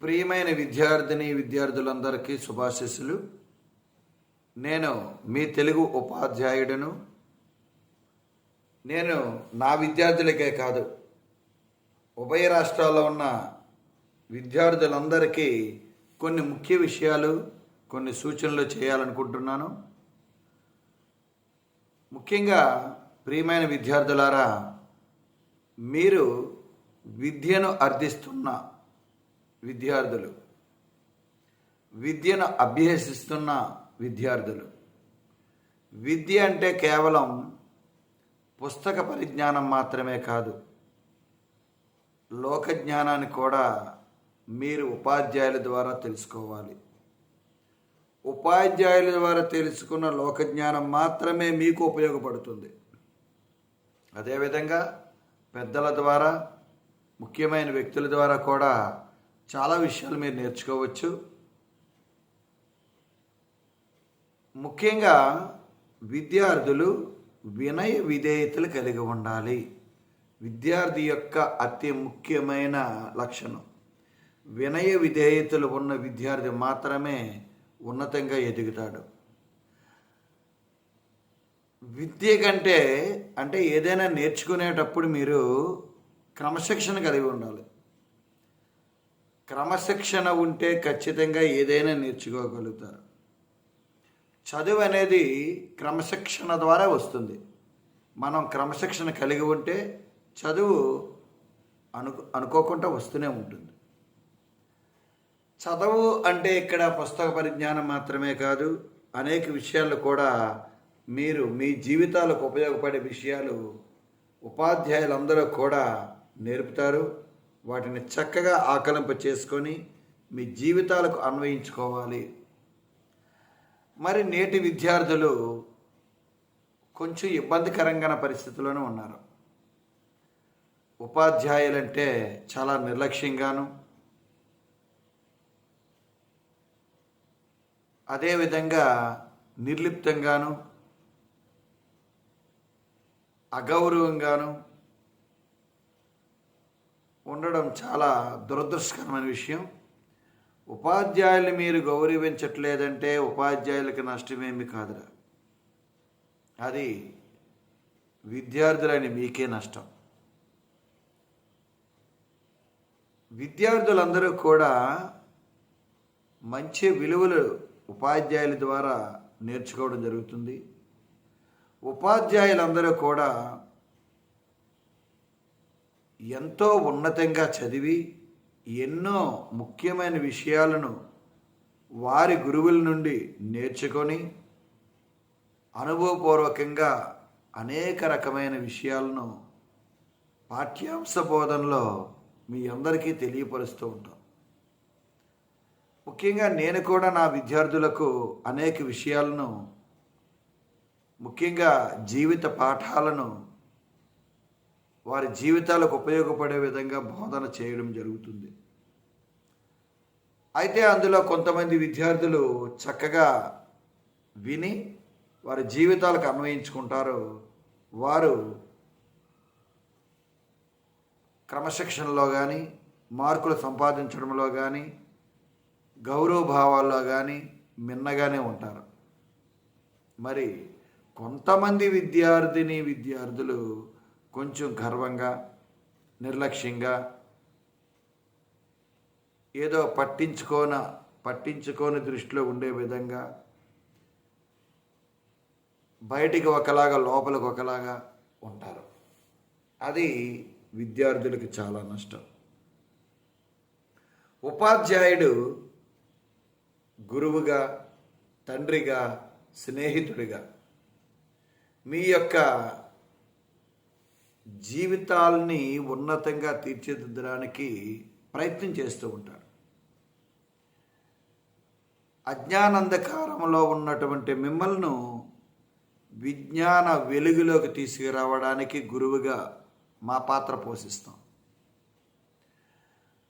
ప్రియమైన విద్యార్థిని విద్యార్థులందరికీ శుభాశీస్సులు. నేను మీ తెలుగు ఉపాధ్యాయుడను. నేను నా విద్యార్థులకే కాదు ఉభయ రాష్ట్రాల్లో ఉన్న విద్యార్థులందరికీ కొన్ని ముఖ్య విషయాలు కొన్ని సూచనలు చేయాలనుకుంటున్నాను. ముఖ్యంగా ప్రియమైన విద్యార్థులారా మీరు విద్యను అర్థిస్తున్న విద్యార్థులు. విద్యను అభ్యసిస్తున్న విద్యార్థులు. విద్య అంటే కేవలం పుస్తక పరిజ్ఞానం మాత్రమే కాదు లోక జ్ఞానాన్ని కూడా మీరు ఉపాధ్యాయుల ద్వారా తెలుసుకోవాలి. ఉపాధ్యాయుల ద్వారా తెలుసుకున్న లోక జ్ఞానం మాత్రమే మీకు ఉపయోగపడుతుంది. అదేవిధంగా పెద్దల ద్వారా ముఖ్యమైన వ్యక్తుల ద్వారా కూడా చాలా విషయాలు మీరు నేర్చుకోవచ్చు. ముఖ్యంగా విద్యార్థులు వినయ విధేయతలు కలిగి ఉండాలి. విద్యార్థి యొక్క అతి ముఖ్యమైన లక్షణం. వినయ విధేయతలు ఉన్న విద్యార్థి మాత్రమే ఉన్నతంగా ఎదుగుతాడు. విద్య కంటే అంటే ఏదైనా నేర్చుకునేటప్పుడు మీరు క్రమశిక్షణ కలిగి ఉండాలి. క్రమశిక్షణ ఉంటే ఖచ్చితంగా ఏదైనా నేర్చుకోగలుగుతారు. చదువు అనేది క్రమశిక్షణ ద్వారా వస్తుంది. మనం క్రమశిక్షణ కలిగి ఉంటే చదువు అను అనుకోకుండా వస్తూనే ఉంటుంది. చదువు అంటే ఇక్కడ పుస్తక పరిజ్ఞానం మాత్రమే కాదు అనేక విషయాలు కూడా మీరు మీ జీవితాలకు ఉపయోగపడే విషయాలు ఉపాధ్యాయులందరూ కూడా నేర్పుతారు. వాటిని చక్కగా ఆకలింప చేసుకొని మీ జీవితాలకు అన్వయించుకోవాలి. మరి నేటి విద్యార్థులు కొంచెం ఇబ్బందికరంగా పరిస్థితుల్లోనే ఉన్నారు. ఉపాధ్యాయులంటే చాలా నిర్లక్ష్యంగాను అదేవిధంగా నిర్లిప్తంగాను అగౌరవంగాను ఉండడం చాలా దురదృష్టకరమైన విషయం. ఉపాధ్యాయులు మీరు గౌరవించట్లేదంటే ఉపాధ్యాయులకి నష్టమేమి కాదురా. అది విద్యార్థులని మీకే నష్టం. విద్యార్థులందరూ కూడా మంచి విలువలు ఉపాధ్యాయుల ద్వారా నేర్చుకోవడం జరుగుతుంది. ఉపాధ్యాయులందరూ కూడా ఎంతో ఉన్నతంగా చదివి ఎన్నో ముఖ్యమైన విషయాలను వారి గురువుల నుండి నేర్చుకొని అనుభవపూర్వకంగా అనేక రకమైన విషయాలను పాఠ్యాంశ బోధనలో మీ అందరికీ తెలియపరుస్తూ ఉంటాం. ముఖ్యంగా నేను కూడా నా విద్యార్థులకు అనేక విషయాలను ముఖ్యంగా జీవిత పాఠాలను వారి జీవితాలకు ఉపయోగపడే విధంగా బోధన చేయడం జరుగుతుంది. అయితే అందులో కొంతమంది విద్యార్థులు చక్కగా విని వారి జీవితాలకు అన్వయించుకుంటారు వారు క్రమశిక్షణలో కానీ మార్కులు సంపాదించడంలో కానీ గౌరవ భావాల్లో కానీ మిన్నగానే ఉంటారు. మరి కొంతమంది విద్యార్థిని విద్యార్థులు కొంచెం గర్వంగా నిర్లక్ష్యంగా ఏదో పట్టించుకోన పట్టించుకోని దృష్టిలో ఉండే విధంగా బయటికి ఒకలాగా లోపలికి ఒకలాగా ఉంటారు. అది విద్యార్థులకు చాలా నష్టం. ఉపాధ్యాయుడు గురువుగా తండ్రిగా స్నేహితుడిగా మీ యొక్క జీవితాల్ని ఉన్నతంగా తీర్చిదిద్దడానికి ప్రయత్నం చేస్తూ ఉంటారు. అజ్ఞానంధకారంలో ఉన్నటువంటి మిమ్మల్ని విజ్ఞాన వెలుగులోకి తీసుకురావడానికి గురువుగా మా పాత్ర పోషిస్తాం.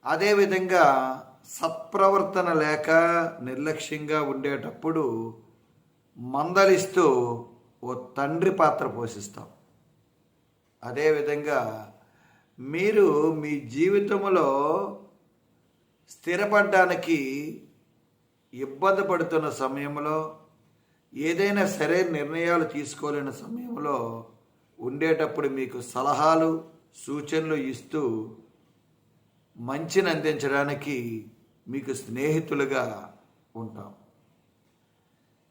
అదేవిధంగా సత్ప్రవర్తన లేక నిర్లక్ష్యంగా ఉండేటప్పుడు మందలిస్తూ ఓ తండ్రి పాత్ర పోషిస్తాం. అదేవిధంగా మీరు మీ జీవితంలో స్థిరపడడానికి ఇబ్బంది పడుతున్న సమయంలో ఏదైనా సరే నిర్ణయాలు తీసుకోలేని సమయంలో ఉండేటప్పుడు మీకు సలహాలు సూచనలు ఇస్తూ మంచిని అందించడానికి మీకు స్నేహితులుగా ఉంటాం.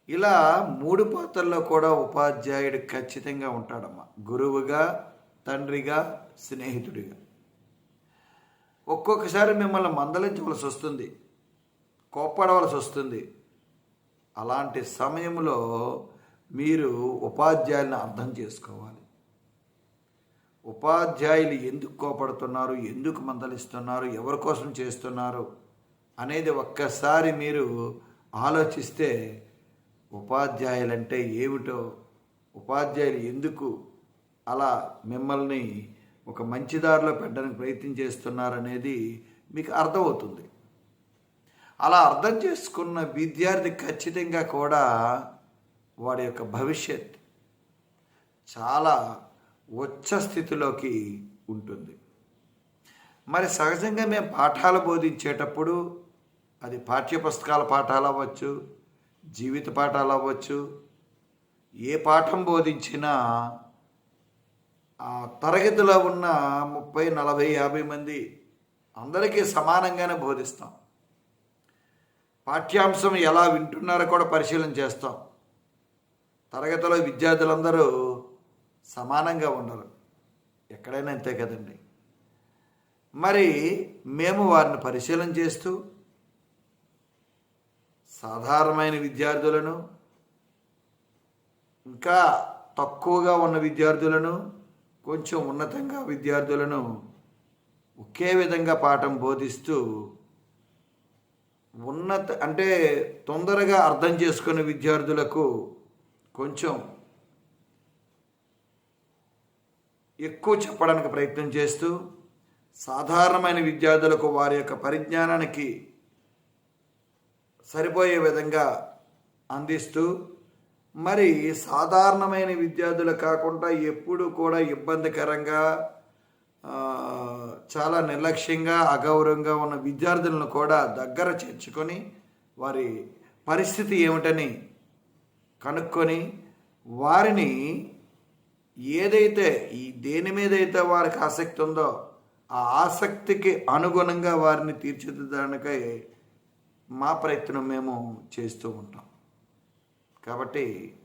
ఇలా మూడు పాత్రల్లో కూడా ఉపాధ్యాయుడు ఖచ్చితంగా ఉంటాడమ్మా. గురువుగా తండ్రిగా స్నేహితుడిగా. ఒక్కొక్కసారి మిమ్మల్ని మందలించవలసి వస్తుంది. కోప్పడవలసి వస్తుంది. అలాంటి సమయంలో మీరు ఉపాధ్యాయులను అర్థం చేసుకోవాలి. ఉపాధ్యాయులు ఎందుకు కోపడుతున్నారు? ఎందుకు మందలిస్తున్నారు? ఎవరి కోసం చేస్తున్నారు? అనేది ఒక్కసారి మీరు ఆలోచిస్తే ఉపాధ్యాయులంటే ఏమిటో ఉపాధ్యాయులు ఎందుకు అలా మిమ్మల్ని ఒక మంచి దారిలో పెట్టడానికి ప్రయత్నం చేస్తున్నారనేది మీకు అర్థమవుతుంది. అలా అర్థం చేసుకున్న విద్యార్థి ఖచ్చితంగా కూడా వాడి యొక్క భవిష్యత్ చాలా ఉచ్చ స్థితిలోకి ఉంటుంది. మరి సహజంగా మేము పాఠాలు బోధించేటప్పుడు అది పాఠ్యపుస్తకాల పాఠాలు అవ్వచ్చు జీవిత పాఠాలు అవ్వచ్చు ఏ పాఠం బోధించినా తరగతిలో ఉన్న ముప్పై నలభై యాభై మంది అందరికీ సమానంగానే బోధిస్తాం. పాఠ్యాంశం ఎలా వింటున్నారో కూడా పరిశీలన చేస్తాం. తరగతిలో విద్యార్థులందరూ సమానంగా ఉండరు. ఎక్కడైనా అంతే కదండి. మరి మేము వారిని పరిశీలన చేస్తూ సాధారణమైన విద్యార్థులను ఇంకా తక్కువగా ఉన్న విద్యార్థులను కొంచెం ఉన్నతంగా విద్యార్థులను ఒకే విధంగా పాఠం బోధిస్తూ ఉన్నత అంటే తొందరగా అర్థం చేసుకునే విద్యార్థులకు కొంచెం ఎక్కువ చెప్పడానికి ప్రయత్నం చేస్తూ సాధారణమైన విద్యార్థులకు వారి యొక్క పరిజ్ఞానానికి సరిపోయే విధంగా అందిస్తూ మరి సాధారణమైన విద్యార్థులు కాకుండా ఎప్పుడు కూడా ఇబ్బందికరంగా చాలా నిర్లక్ష్యంగా అగౌరవంగా ఉన్న విద్యార్థులను కూడా దగ్గర చేర్చుకొని వారి పరిస్థితి ఏమిటని కనుక్కొని వారిని ఏదైతే ఈ దేని మీద అయితే వారికి ఆసక్తి ఉందో ఆ ఆసక్తికి అనుగుణంగా వారిని తీర్చిదిద్దడానికై మా ప్రయత్నం మేము చేస్తూ ఉంటాం. కాబట్టి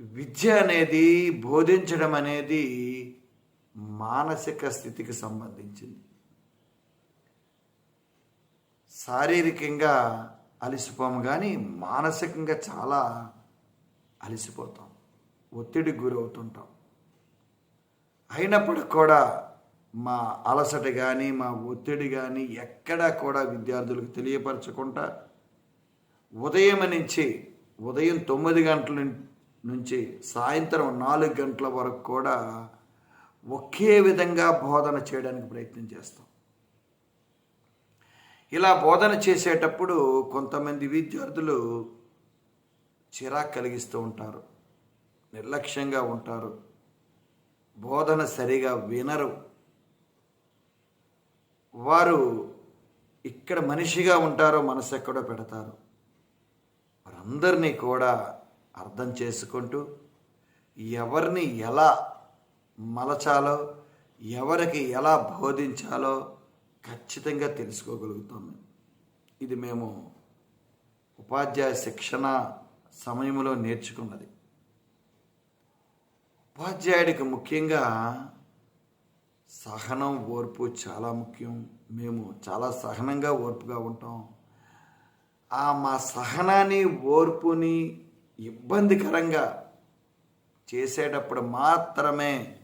విద్య అనేది బోధించడం అనేది మానసిక స్థితికి సంబంధించింది. శారీరకంగా అలసిపోము కానీ మానసికంగా చాలా అలసిపోతాం. ఒత్తిడికి గురవుతుంటాం. అయినప్పటికి కూడా మా అలసట కానీ మా ఒత్తిడి కానీ ఎక్కడా కూడా విద్యార్థులకు తెలియపరచకుండా ఉదయం నుంచి ఉదయం తొమ్మిది గంటల నుంచి సాయంత్రం నాలుగు గంటల వరకు కూడా ఒకే విధంగా బోధన చేయడానికి ప్రయత్నం చేస్తాం. ఇలా బోధన చేసేటప్పుడు కొంతమంది విద్యార్థులు చిరాకు కలిగిస్తూ ఉంటారు నిర్లక్ష్యంగా ఉంటారు బోధన సరిగా వినరు. వారు ఇక్కడ మనిషిగా ఉంటారో మనసు ఎక్కడో పెడతారు. వారందరినీ కూడా అర్థం చేసుకుంటూ ఎవరిని ఎలా మలచాలో ఎవరికి ఎలా బోధించాలో ఖచ్చితంగా తెలుసుకోగలుగుతాము ఇది మేము ఉపాధ్యాయ శిక్షణ సమయంలో నేర్చుకున్నది. ఉపాధ్యాయుడికి ముఖ్యంగా సహనం ఓర్పు చాలా ముఖ్యం. మేము చాలా సహనంగా ఓర్పుగా ఉంటాం. ఆ మా సహనాన్ని ఓర్పుని ఇబ్బందికరంగా చేసేటప్పుడు మాత్రమే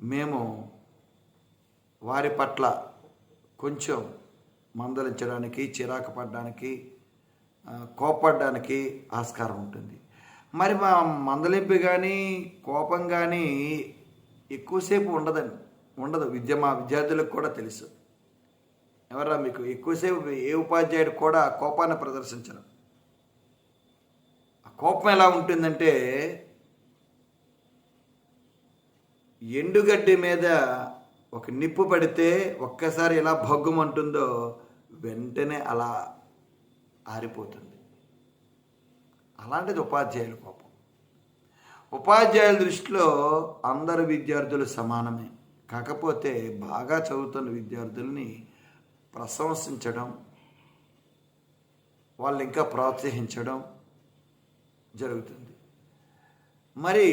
మేము వారి పట్ల కొంచెం మందలించడానికి చిరాకు పడడానికి కోపడడానికి ఆస్కారం ఉంటుంది. మరి మా మందలింపు కానీ కోపం కానీ ఎక్కువసేపు ఉండదండి. ఉండదు. విద్య మా విద్యార్థులకు కూడా తెలుసు. ఎవరా మీకు? ఎక్కువసేపు ఏ ఉపాధ్యాయుడు కూడా కోపాన్ని ప్రదర్శించరు. ఆ కోపం ఎలా ఉంటుందంటే ఎండుగడ్డి మీద ఒక నిప్పు పడితే ఒక్కసారి ఎలా భగ్గుమంటుందో వెంటనే అలా ఆరిపోతుంది. అలాంటిది ఉపాధ్యాయుల కోపం. ఉపాధ్యాయుల దృష్టిలో అందరు విద్యార్థులు సమానమే. కాకపోతే బాగా చదువుతున్న విద్యార్థుల్ని ప్రశంసించడం వాళ్ళు ఇంకా ప్రోత్సహించడం జరుగుతుంది. మరి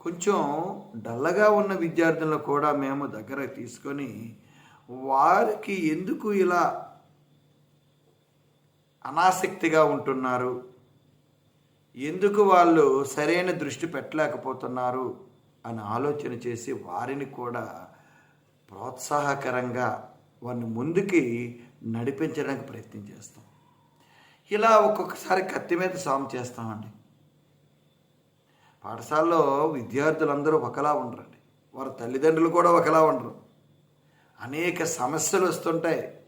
కొంచెం డల్లగా ఉన్న విద్యార్థులను కూడా మేము దగ్గర తీసుకొని వారికి ఎందుకు ఇలా అనాసక్తిగా ఉంటున్నారు? ఎందుకు వాళ్ళు సరైన దృష్టి పెట్టలేకపోతున్నారు? అని ఆలోచన చేసి వారిని కూడా ప్రోత్సాహకరంగా వారిని ముందుకి నడిపించడానికి ప్రయత్నం చేస్తాం. ఇలా ఒక్కొక్కసారి కత్తి మీద సాము చేస్తామండి. పాఠశాలలో విద్యార్థులందరూ ఒకలా ఉండరండి. వారి తల్లిదండ్రులు కూడా ఒకలా ఉండరు. అనేక సమస్యలు వస్తుంటాయి.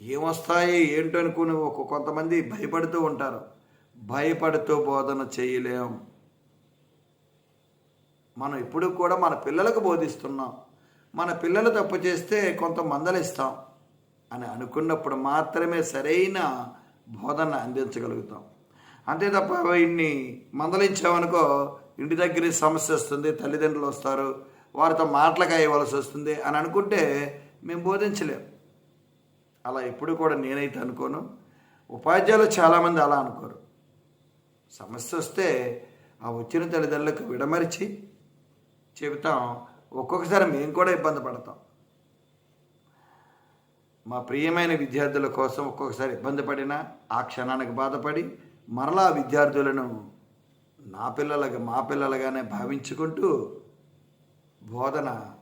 ఏమొస్తాయి ఏంటో అనుకుని ఒక కొంతమంది భయపడుతూ ఉంటారు. భయపడుతూ బోధన చేయలేం. మనం ఇప్పుడు కూడా మన పిల్లలకు బోధిస్తున్నాం. మన పిల్లలు తప్పు చేస్తే కొంత మందలిస్తాం అని అనుకున్నప్పుడు మాత్రమే సరైన బోధన అందించగలుగుతాం. అంతే తప్ప ఇన్ని మందలించామనుకో ఇంటి దగ్గర సమస్య వస్తుంది తల్లిదండ్రులు వస్తారు వారితో మాటలకు అయ్యవలసి వస్తుంది అని అనుకుంటే మేము బోధించలేం. అలా ఎప్పుడు కూడా నేనైతే అనుకోను. ఉపాధ్యాయులు చాలామంది అలా అనుకోరు. సమస్య వస్తే ఆ వచ్చిన తల్లిదండ్రులకు విడమరిచి చెబుతాం ఒక్కొక్కసారి మేము కూడా ఇబ్బంది పడతాం. మా ప్రియమైన విద్యార్థుల కోసం ఒక్కొక్కసారి ఇబ్బంది పడినా ఆ క్షణానికి బాధపడి మరలా విద్యార్థులను నా పిల్లలుగా మా పిల్లలుగానే భావించుకుంటూ బోధన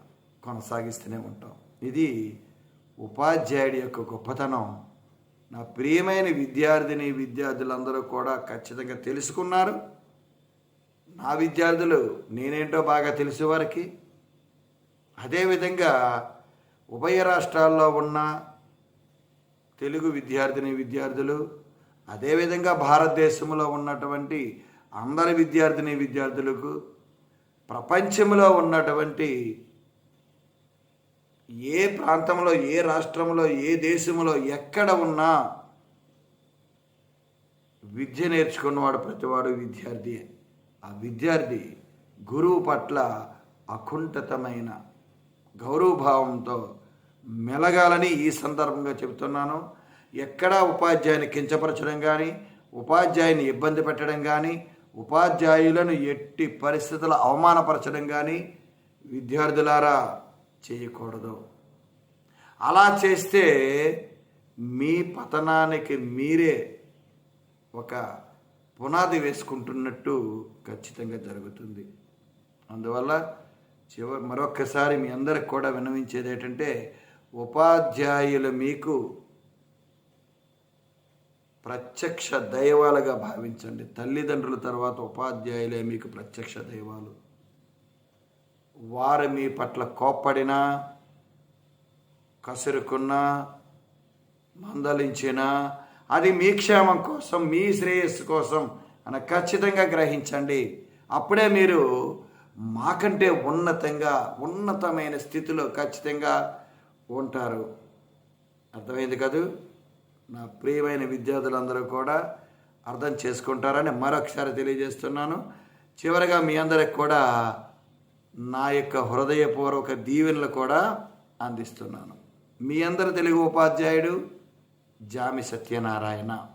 కొనసాగిస్తూనే ఉంటాం. ఇది ఉపాధ్యాయుడి యొక్క గొప్పతనం. నా ప్రియమైన విద్యార్థిని విద్యార్థులందరూ కూడా ఖచ్చితంగా తెలుసుకున్నారు. నా విద్యార్థులు నేనేంటో బాగా తెలిసే వారికి. అదేవిధంగా ఉభయ రాష్ట్రాల్లో ఉన్న తెలుగు విద్యార్థిని విద్యార్థులు అదేవిధంగా భారతదేశంలో ఉన్నటువంటి అందరి విద్యార్థిని విద్యార్థులకు ప్రపంచంలో ఉన్నటువంటి ఏ ప్రాంతంలో ఏ రాష్ట్రంలో ఏ దేశంలో ఎక్కడ ఉన్నా విద్య నేర్చుకున్నవాడు ప్రతివాడు విద్యార్థి. ఆ విద్యార్థి గురువు పట్ల అకుంఠితమైన గౌరవభావంతో మెలగాలని ఈ సందర్భంగా చెబుతున్నాను. ఎక్కడా ఉపాధ్యాయుని కించపరచడం కానీ ఉపాధ్యాయుని ఇబ్బంది పెట్టడం కానీ ఉపాధ్యాయులను ఎట్టి పరిస్థితుల అవమానపరచడం కానీ విద్యార్థులారా చేయకూడదు. అలా చేస్తే మీ పతనానికి మీరే ఒక పునాది వేసుకుంటున్నట్టు ఖచ్చితంగా జరుగుతుంది. అందువల్ల చివరి మరొక్కసారి మీ అందరికి కూడా విన్నవించేది ఏంటంటే ఉపాధ్యాయులు మీకు ప్రత్యక్ష దైవాలుగా భావించండి. తల్లిదండ్రుల తర్వాత ఉపాధ్యాయులే మీకు ప్రత్యక్ష దైవాలు. వారు మీ పట్ల కోప్పడినా కసురుకున్నా మందలించినా అది మీ క్షేమం కోసం మీ శ్రేయస్సు కోసం అని ఖచ్చితంగా గ్రహించండి. అప్పుడే మీరు మాకంటే ఉన్నతంగా ఉన్నతమైన స్థితిలో ఖచ్చితంగా ఉంటారు. అర్థమైంది కదూ? నా ప్రియమైన విద్యార్థులందరూ కూడా అర్థం చేసుకుంటారని మరొకసారి తెలియజేస్తున్నాను. చివరగా మీ అందరికి కూడా నా యొక్క హృదయపూర్వక దీవెనలు కూడా అందిస్తున్నాను. మీ అందరి తెలుగు ఉపాధ్యాయుడు జామి సత్యనారాయణ.